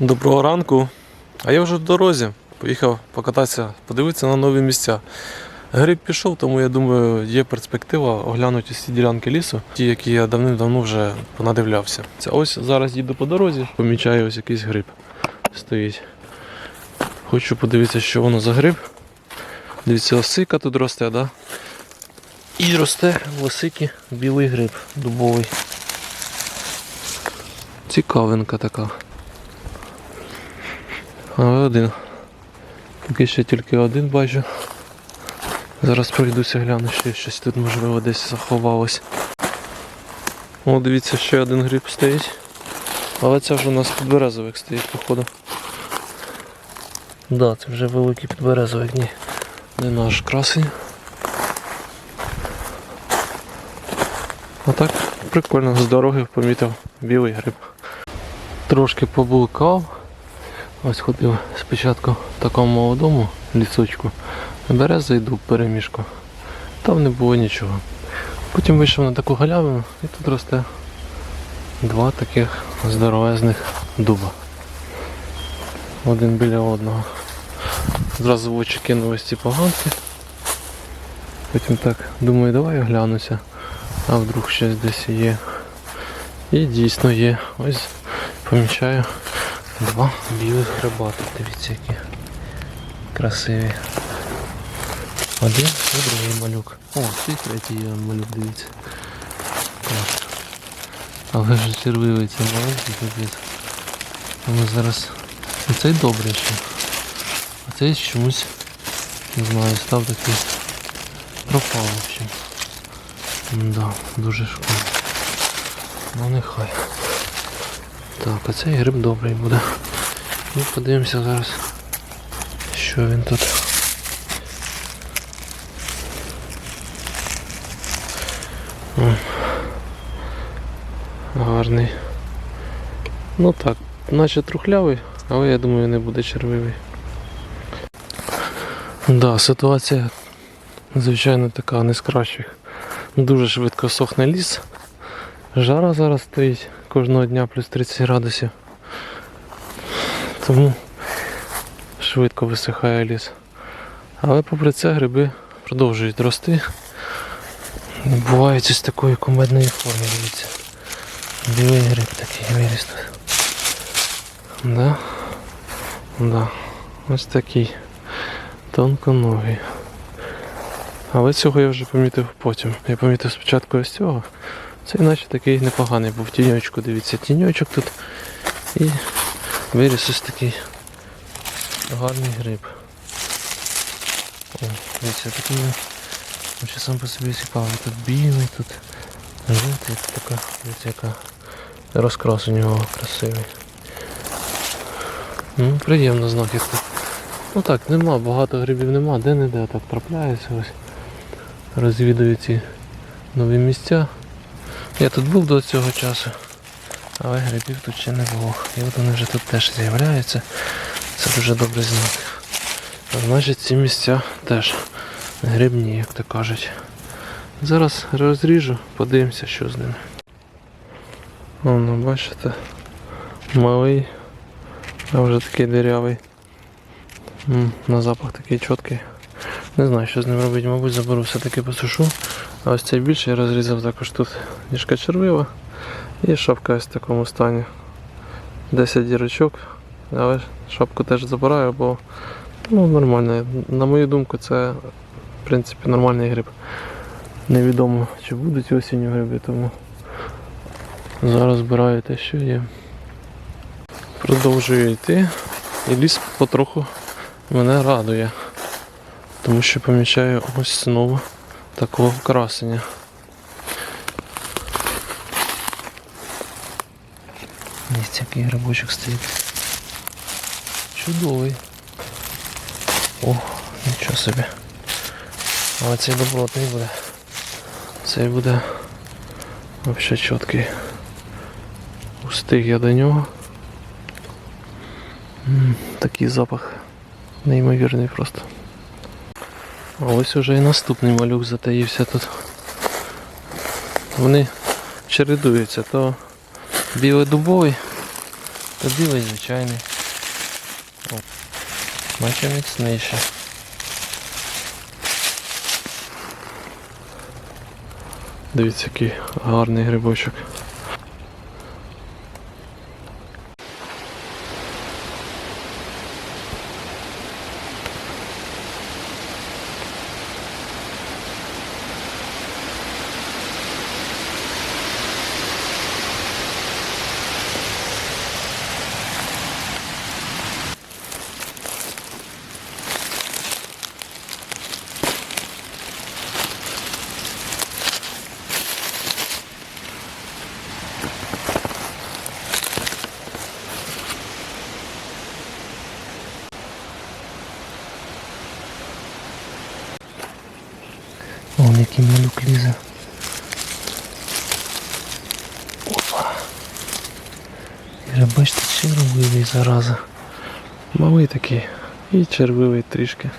Доброго ранку. А я вже в дорозі. Поїхав покататися, подивитися на нові місця. Гриб пішов, тому я думаю, є перспектива оглянути всі ділянки лісу, ті, які я давним-давно вже понадивлявся. Це ось зараз їду по дорозі, помічаю ось якийсь гриб стоїть. Хочу подивитися, що воно за гриб. Дивіться, осика тут росте, да? І росте в осики білий гриб дубовий. Цікавинка така. Але один. Поки ще тільки один бачу. Зараз пройдуся гляну, ще щось тут можливо десь заховалось. О, дивіться, ще один гриб стоїть. Але це вже у нас підберезовик стоїть, походу. Да, це вже великий підберезовик, ні. Не наш красень. А так, прикольно, з дороги помітив білий гриб. Трошки поблукав. Ось ходив спочатку в такому молодому лісочку, береза йду перемішку. Там не було нічого. Потім вийшов на таку галявину і тут росте два таких здоровезних дуба. Один біля одного. Зразу в очі кинулись ці поганки. Потім так думаю, давай оглянуся, а вдруг щось десь є. І дійсно є. Ось помічаю Два білих гриба дивіться які красиві. Один і другий малюк. О, цей третій малюк, дивіться. Клас. Але ж червивий це маленький капець. Тому зараз. І цей добрий ще. А цей чомусь, не знаю, став такий. Пропав в общем. Да, дуже шкода. Ну нехай. Так, а цей гриб добрий буде. Ну, подивимося зараз, що він тут. Гарний. Ну так, наче трухлявий, але я думаю не буде червивий. Да, ситуація, звичайно, така не з кращих. Дуже швидко сохне ліс. Жара зараз стоїть кожного дня плюс 30 градусів. Тому швидко висихає ліс. Але попри це гриби продовжують рости. І Бувають ось такої кумедної форми, дивіться. Білий гриб такий виріс тут. Да? Да. Ось такий. Тонконогий. Але цього я вже помітив потім. Я помітив спочатку ось цього. Це наче такий непоганий був тіньочку, дивіться, тіньочок тут. І виріс ось такий гарний гриб. О, дивіться, такий ще сам по собі цікавий. Тут білий, тут жовтий, тут така, дивіться, яка розкрас у нього красивий. Ну, приємно знахідка. Ну так, нема, багато грибів нема, де-не-де так трапляється ось. Розвідую ці нові місця. Я тут був до цього часу, але грибів тут ще не було. І от вони вже тут теж з'являються. Це дуже добре знати. Значить ці місця теж грибні, як то кажуть. Зараз розріжу, подивимося, що з ними. Воно, бачите, малий, а вже такий дирявий. На запах такий чіткий. Не знаю, що з ним робити, мабуть, заберу все-таки посушу. А ось цей більший я розрізав також тут ніжка червива і шапка ось в такому стані. 10 дірочок, але шапку теж забираю, бо ну, нормально. На мою думку, це в принципі нормальний гриб. Невідомо чи будуть осінню гриби, тому зараз збираю те, що є. Продовжую йти і ліс потроху мене радує, тому що помічаю ось знову такого красення. Ось який грибочок стоїть. Чудовий. О, нічого собі. Але цей добротний буде. Цей буде взагалі чіткий. Устиг я до нього. М, Такий запах неймовірний просто. А ось уже і наступний малюк затаївся тут. Вони чередуються, то білий дубовий, то білий звичайний. Наче міцніше. Дивіться, який гарний грибочок. Вон який малюк лізе. Опа. І вже бачите, червивий зараза. Малий такий. І червивий трішки.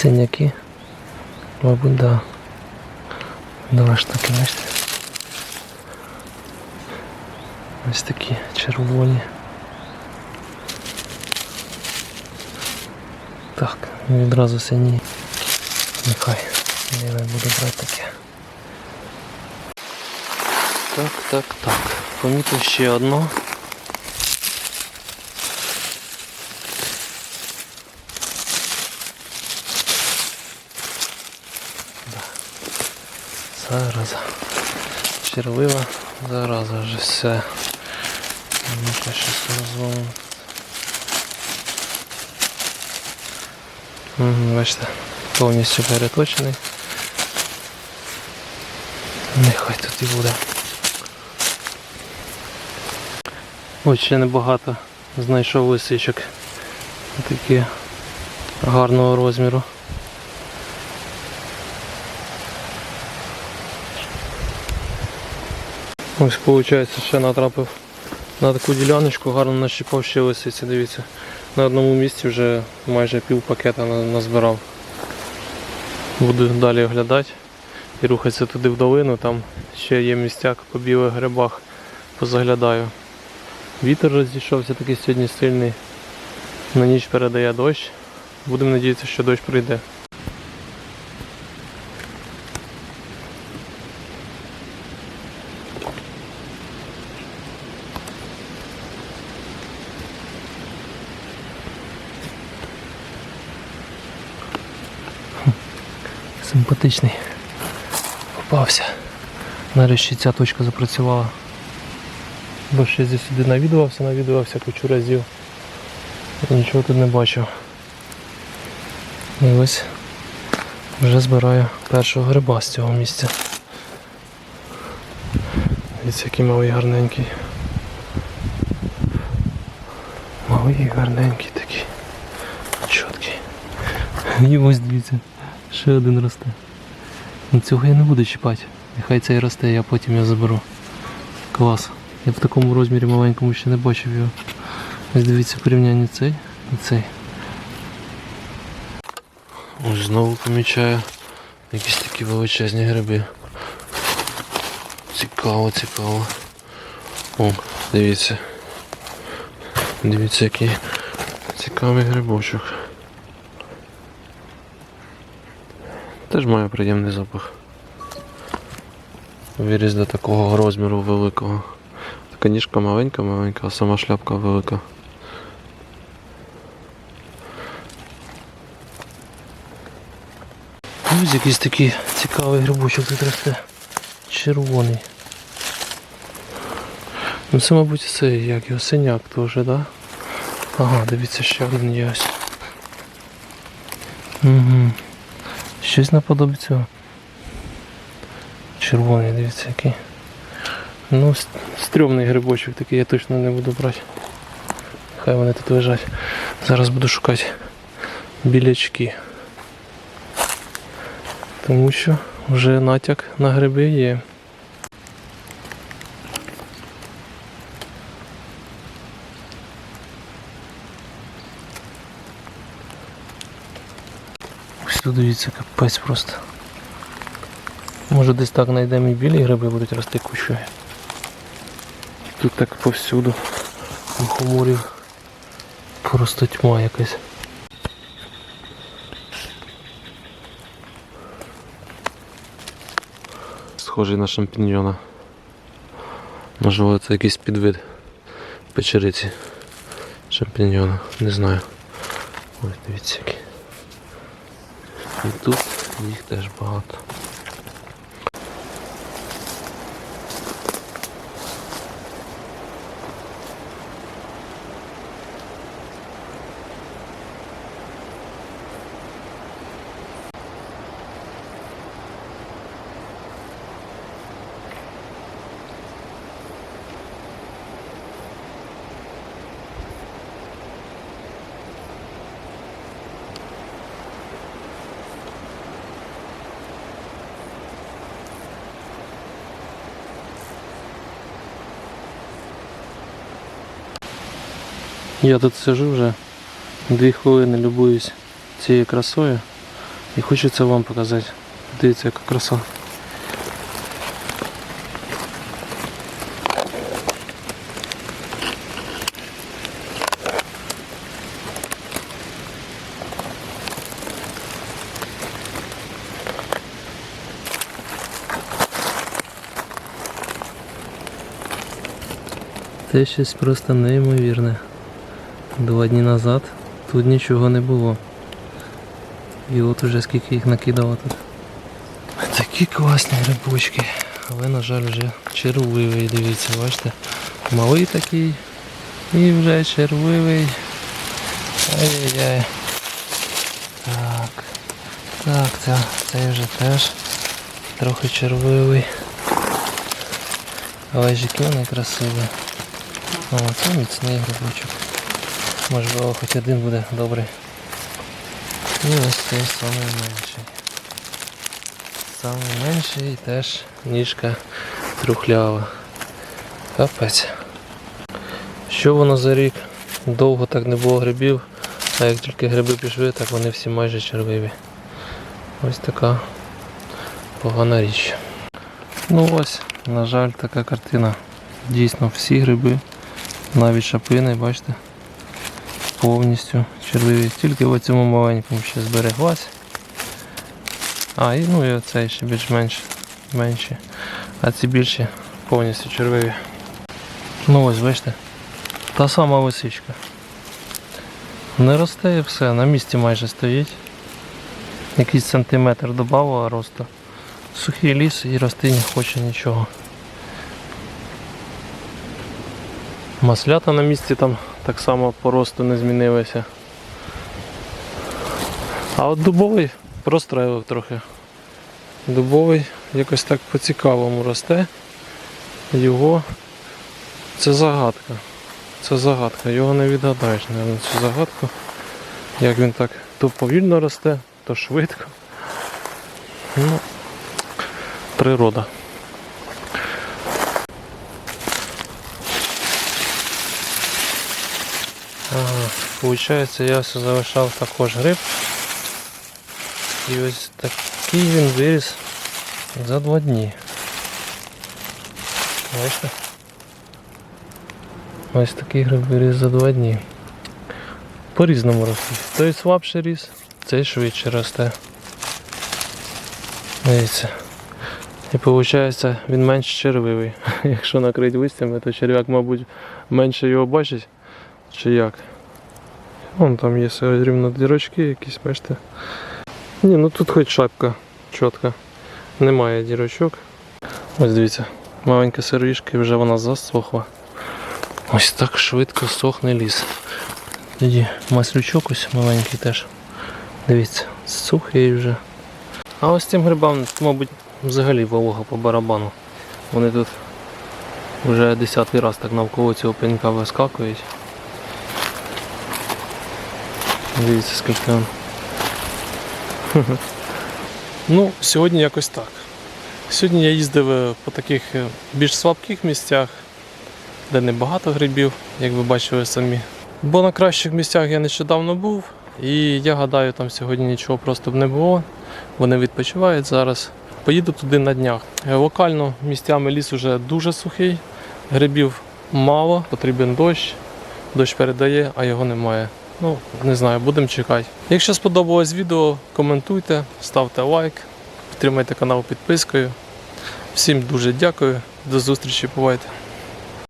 Синяки. Мабуть, да. Два штуки, бачите. Ось такі червоні. Так, відразу сині. Нехай. Я буду брати таке. Так, так, так. Помітив ще одну. Зараза. Червива зараза вже все. Ну-ка щось назвемо. Угу, бачите, повністю переточений. Нехай тут і буде. Ось ще небагато знайшов лисичок. Такі гарного розміру. Ось виходить ще натрапив на таку діляночку, гарно нащипав ще лисиці, дивіться. На одному місці вже майже пів пакета назбирав. Буду далі оглядати і рухатися туди в долину, там ще є містяк по білих грибах, позаглядаю. Вітер розійшовся такий сьогодні сильний. На ніч передає дощ. Будемо надіятися, що дощ прийде. Симпатичний. Попався. Нарешті ця точка запрацювала. Бо ще зі сюди навідувався, навідувався кучу разів. Нічого тут не бачив. І ось вже збираю першого гриба з цього місця. Дивіться, який малий гарненький. Малий гарненький такий. Чіткий. І ось дивіться, ще один росте. Ну цього я не буду чіпати. Нехай цей росте, я потім його заберу. Клас. Я в такому розмірі маленькому ще не бачив його. Ось дивіться порівняння цей і цей. Ось знову помічаю якісь такі величезні гриби. Цікаво, цікаво. О, дивіться. Дивіться, який цікавий грибочок. Теж має приємний запах. Виріс до такого розміру великого. Така ніжка маленька-маленька, а сама шляпка велика. Ось якийсь такий цікавий грибочок тут росте. Червоний. Ну це, мабуть, це як його синяк теж, так? Да? Ага, дивіться, ще один є ось. Угу. Щось наподобі цього. Червоний, дивіться який. Ну, стрьомний грибочок такий я точно не буду брати. Хай вони тут лежать. Зараз буду шукати білячки. Тому що вже натяк на гриби є. Дивіться, капець просто. Може десь так знайдемо і білі гриби будуть рости кущою. Тут так повсюду. Мухоморів. Просто тьма якась. Схожий на шампіньйона. Можливо, це якийсь підвид печериці шампіньйона. Не знаю. Ось дивіться які. І тут їх теж багато. Я тут сижу вже дві хвилини любуюсь цією красою і хочу це вам показати. Дивіться, яка краса. Це щось просто неймовірне. Два дні назад тут нічого не було. І от уже скільки їх накидало тут. Такі класні грибочки. Але, на жаль, вже червивий, дивіться, бачите? Малий такий і вже червивий. Ай-яй-яй. Так. Так, це, цей вже теж трохи червивий. Але ж який вони красиві. О, це міцний грибочок. Можливо, хоч один буде добрий. І ось цей самий менший. Самий менший і теж ніжка трухлява. Капець. Що воно за рік? Довго так не було грибів, а як тільки гриби пішли, так вони всі майже червиві. Ось така погана річ. Ну ось, на жаль, така картина. Дійсно всі гриби, навіть шапини, бачите, повністю червиві. Тільки в цьому маленькому ще збереглась. А, і ну і оцей ще більш-менш менші. А ці більші повністю червиві. Ну ось, бачите, та сама лисичка. Не росте і все, на місці майже стоїть. Якийсь сантиметр додавала росту. Сухий ліс і рости не хоче нічого. Маслята на місці там так само по росту не змінилися. А от дубовий простроїв трохи. Дубовий якось так по-цікавому росте. Його це загадка. Це загадка. Його не відгадаєш, мабуть, цю загадку. Як він так то повільно росте, то швидко. Ну, природа. Ага, Получається, я все залишав також гриб. І ось такий він виріс за два дні. Бачите? Ось такий гриб виріс за два дні. По-різному ростуть. Той слабше ріс, цей швидше росте. Дивіться. І виходить, він менш червивий. Якщо накрити листями, то черв'як, мабуть, менше його бачить. Чи як? Вон там є рівно дірочки якісь, бачите. Ні, ну тут хоч шапка чітка. Немає дірочок. Ось дивіться, маленька сировішка і вже вона засохла. Ось так швидко сохне ліс. Тоді маслючок ось маленький теж. Дивіться, сухий вже. А ось цим грибам, мабуть, взагалі волога по барабану. Вони тут вже десятий раз так навколо цього пенька вискакують. Дивіться, скільки він. Ну, сьогодні якось так. Сьогодні я їздив е, по таких е, більш слабких місцях, де не багато грибів, як ви бачили самі. Бо на кращих місцях я нещодавно був І я гадаю, там сьогодні нічого просто б не було. Вони відпочивають зараз. Поїду туди на днях. Е, Локально місцями ліс уже дуже сухий, грибів мало, потрібен дощ. Дощ передає, а його немає. Ну, не знаю, будемо чекати. Якщо сподобалось відео, коментуйте, ставте лайк, підтримайте канал підпискою. Всім дуже дякую. До зустрічі, бувайте.